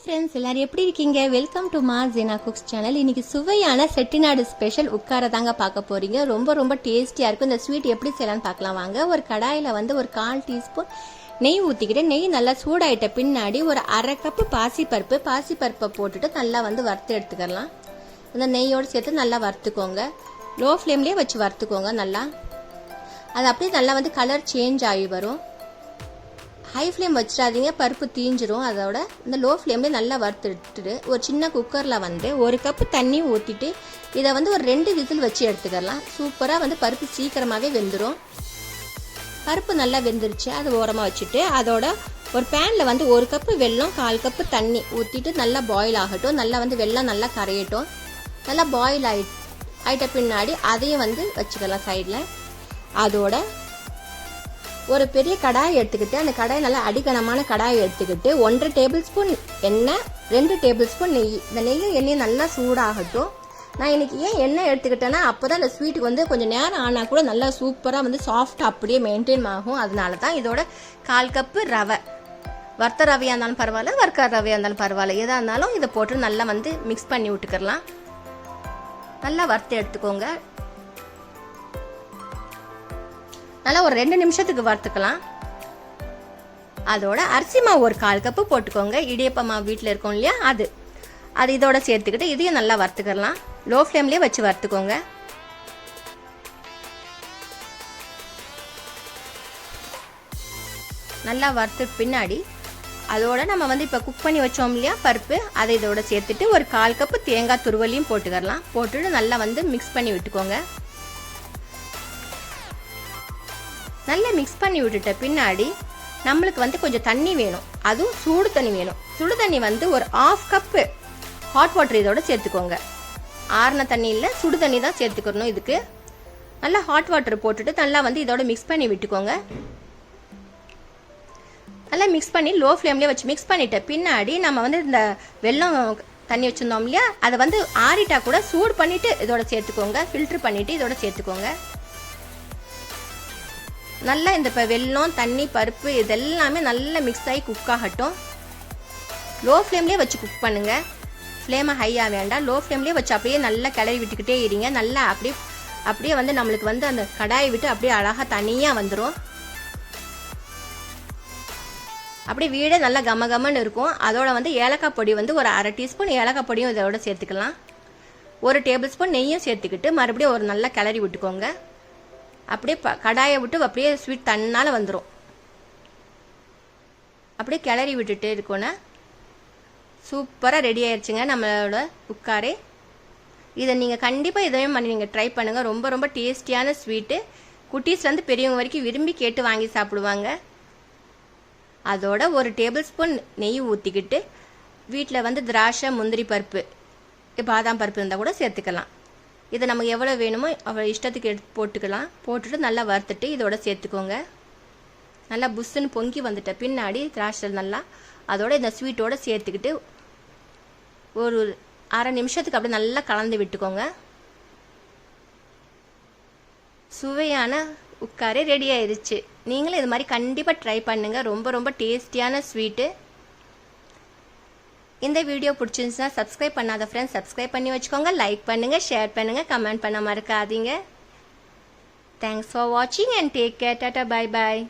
Friends எல்லாரும் எப்படி இருக்கீங்க? வெல்கம் டு மா ஜீனா குக்ஸ் சேனல் இன்னைக்கு சுவையான செட்டிநாடு ஸ்பெஷல் உட்கார தாங்க பார்க்க போறீங்க. ரொம்ப ரொம்ப டேஸ்டியாக இருக்கும். இந்த ஸ்வீட் எப்படி செய்யலாம்னு பார்க்கலாம் வாங்க. ஒரு கடாயில் வந்து ஒரு கால் டீஸ்பூன் நெய் ஊற்றிக்கிட்டு நெய் நல்லா சூடாயிட்ட பின்னாடி ஒரு அரை கப்பு பாசிப்பருப்பு. பாசிப்பருப்பை போட்டுட்டு நல்லா வந்து வறுத்து எடுத்துக்கலாம். இந்த நெய்யோடு சேர்த்து நல்லா வறுத்துக்கோங்க. லோ ஃப்ளேம்லேயே வச்சு வறுத்துக்கோங்க நல்லா. அது அப்படியே நல்லா வந்து கலர் சேஞ்ச் ஆகி வரும். ஹை ஃப்ளேம் வச்சிடாதீங்க பருப்பு தீஞ்சிரும். அதோட இந்த லோ ஃப்ளேம்லேயே நல்லா வறுத்துட்டு ஒரு சின்ன குக்கரில் வந்து ஒரு கப்பு தண்ணி ஊற்றிட்டு இதை வந்து ஒரு ரெண்டு விசில் வச்சு எடுத்துக்கலாம் சூப்பராக வந்து பருப்பு சீக்கிரமாகவே வெந்துடும் பருப்பு நல்லா வெந்துருச்சு அது ஓரமாக வச்சுட்டு அதோட ஒரு பேனில் வந்து ஒரு கப்பு வெல்லம் கால் கப்பு தண்ணி ஊற்றிட்டு நல்லா பாயில் ஆகட்டும். நல்லா வந்து வெல்லம் நல்லா கரையட்டும். நல்லா பாயில் ஆகி ஆகிட்ட பின்னாடி அதையும் வந்து வச்சுக்கலாம் சைடில் அதோட ஒரு பெரிய கடாய் எடுத்துக்கிட்டு அந்த கடாய் நல்லா அடிக்கனமான கடாய் எடுத்துக்கிட்டு ஒன்றரை டேபிள் ஸ்பூன் எண்ணெய் ரெண்டு டேபிள் ஸ்பூன் நெய். இந்த நெய்யும் எண்ணெயும் நல்லா சூடாகட்டும். நான் இன்னைக்கு ஏன் எண்ணெய் எடுத்துக்கிட்டேன்னா அப்போ தான் இந்த ஸ்வீட்டுக்கு வந்து கொஞ்சம் நேரம் ஆனால் கூட நல்லா சூப்பராக வந்து சாஃப்டாக அப்படியே மெயின்டைன் ஆகும். அதனால தான் இதோட கால் கப்பு ரவை. வறுத்த ரவையாக இருந்தாலும் பரவாயில்ல வறுக்காத ரவையாக இருந்தாலும் பரவாயில்ல. எதாக இருந்தாலும் இதை போட்டு நல்லா வந்து மிக்ஸ் பண்ணி விட்டுக்கிறலாம் நல்லா வறுத்து எடுத்துக்கோங்க. நல்லா ஒரு ரெண்டு நிமிஷத்துக்கு வறுத்துக்கலாம். அதோட அரிசி மாவு ஒரு கால் கப்பு போட்டுக்கோங்க. இடியப்ப மாவு வீட்டில் இருக்கும் இல்லையா? அது. அது இதோட சேர்த்துக்கிட்டு இதையும் நல்லா வறுத்துக்கலாம். லோ ஃப்ளேம்லேயே வச்சு வறுத்துக்கோங்க. நல்லா வறுத்து பின்னாடி அதோட நம்ம வந்து இப்போ குக் பண்ணி வச்சோம் இல்லையா? பருப்பு. அதை இதோட சேர்த்துட்டு ஒரு கால் கப்பு தேங்காய் துருவலையும் போட்டுக்கரலாம் போட்டுட்டு நல்லா வந்து மிக்ஸ் பண்ணி விட்டுக்கோங்க. நல்லா மிக்ஸ் பண்ணி விட்டுட்ட பின்னாடி நம்மளுக்கு வந்து கொஞ்சம் தண்ணி வேணும். அதுவும் சூடு தண்ணி வேணும். சுடு தண்ணி வந்து ஒரு ஆஃப் கப்பு ஹாட் வாட்டர் இதோட சேர்த்துக்கோங்க. ஆறின தண்ணி இல்லை சுடு தண்ணி தான் சேர்த்துக்கணும் இதுக்கு. நல்லா ஹாட் வாட்டர் போட்டுட்டு நல்லா வந்து இதோட மிக்ஸ் பண்ணி விட்டுக்கோங்க. நல்லா மிக்ஸ் பண்ணி லோ ஃப்ளேம்லேயே வச்சு மிக்ஸ் பண்ணிட்ட பின்னாடி நம்ம வந்து இந்த வெள்ளம் தண்ணி வச்சுருந்தோம் இல்லையா? அதை வந்து ஆறிட்டா கூட சூடு பண்ணிவிட்டு இதோட சேர்த்துக்கோங்க. ஃபில்ட்ரு பண்ணிவிட்டு இதோட சேர்த்துக்கோங்க. நல்லா இந்த இப்போ வெல்லம் தண்ணி பருப்பு இதெல்லாமே நல்லா மிக்ஸ் ஆகி குக் ஆகட்டும். லோ ஃப்ளேம்லேயே வச்சு குக் பண்ணுங்கள் ஃப்ளேமை ஹையாக வேண்டாம். லோ ஃப்ளேம்லேயே வச்சு அப்படியே நல்லா கிளறி விட்டுக்கிட்டே இருங்க. நல்லா அப்படியே அப்படியே வந்து நம்மளுக்கு வந்து அந்த கடாயை விட்டு அப்படியே அழகாக தனியாக வந்துடும் அப்படியே வீடே நல்லா கம கமன்னு இருக்கும். அதோட வந்து ஏலக்காய் பொடி வந்து ஒரு அரை டீஸ்பூன் ஏலக்காய் பொடியும் இதோட சேர்த்துக்கலாம். ஒரு டேபிள் ஸ்பூன் நெய்யும் சேர்த்துக்கிட்டு மறுபடியும் ஒரு நல்லா கிளறி விட்டுக்கோங்க. அப்படியே ப கடாயை விட்டு அப்படியே ஸ்வீட் தன்னால் வந்துடும் அப்படியே கிளறி விட்டுட்டு இருக்கோன்னா சூப்பராக ரெடி ஆயிடுச்சுங்க நம்மளோட உட்காரே. இதை நீங்கள் கண்டிப்பாக இதையும் பண்ணி நீங்கள் ட்ரை பண்ணுங்கள் ரொம்ப ரொம்ப டேஸ்டியான ஸ்வீட்டு குட்டீஸ்லேருந்து பெரியவங்க வரைக்கும் விரும்பி கேட்டு வாங்கி சாப்பிடுவாங்க. அதோட ஒரு டேபிள் ஸ்பூன் நெய் ஊற்றிக்கிட்டு வீட்டில் வந்து திராட்சை முந்திரி பருப்பு பாதாம் பருப்பு இருந்தால் கூட சேர்த்துக்கலாம். இதை நமக்கு எவ்வளோ வேணுமோ அவ்வளோ இஷ்டத்துக்கு எடுத்து போட்டுக்கலாம். போட்டுட்டு நல்லா வறுத்துட்டு இதோட சேர்த்துக்கோங்க. நல்லா புஷ்ஷுன்னு பொங்கி வந்துட்ட பின்னாடி திராட்சை நல்லா அதோட இந்த ஸ்வீட்டோட சேர்த்துக்கிட்டு ஒரு அரை நிமிஷத்துக்கு அப்படியே நல்லா கலந்து விட்டுக்கோங்க. சுவையான உட்காரே ரெடி ஆயிடுச்சு நீங்களும் இது மாதிரி கண்டிப்பாக ட்ரை பண்ணுங்கள் ரொம்ப ரொம்ப டேஸ்டியான ஸ்வீட்டு இந்த வீடியோ பிடிச்சிருந்துச்சுன்னா சப்ஸ்கிரைப் பண்ணாத ஃப்ரெண்ட்ஸ் சப்ஸ்கிரைப் பண்ணி வச்சுக்கோங்க. லைக் பண்ணுங்கள் ஷேர் பண்ணுங்கள் கமெண்ட் பண்ண மறக்காதீங்க. தேங்க்ஸ் ஃபார் வாட்சிங் and take care tata bye bye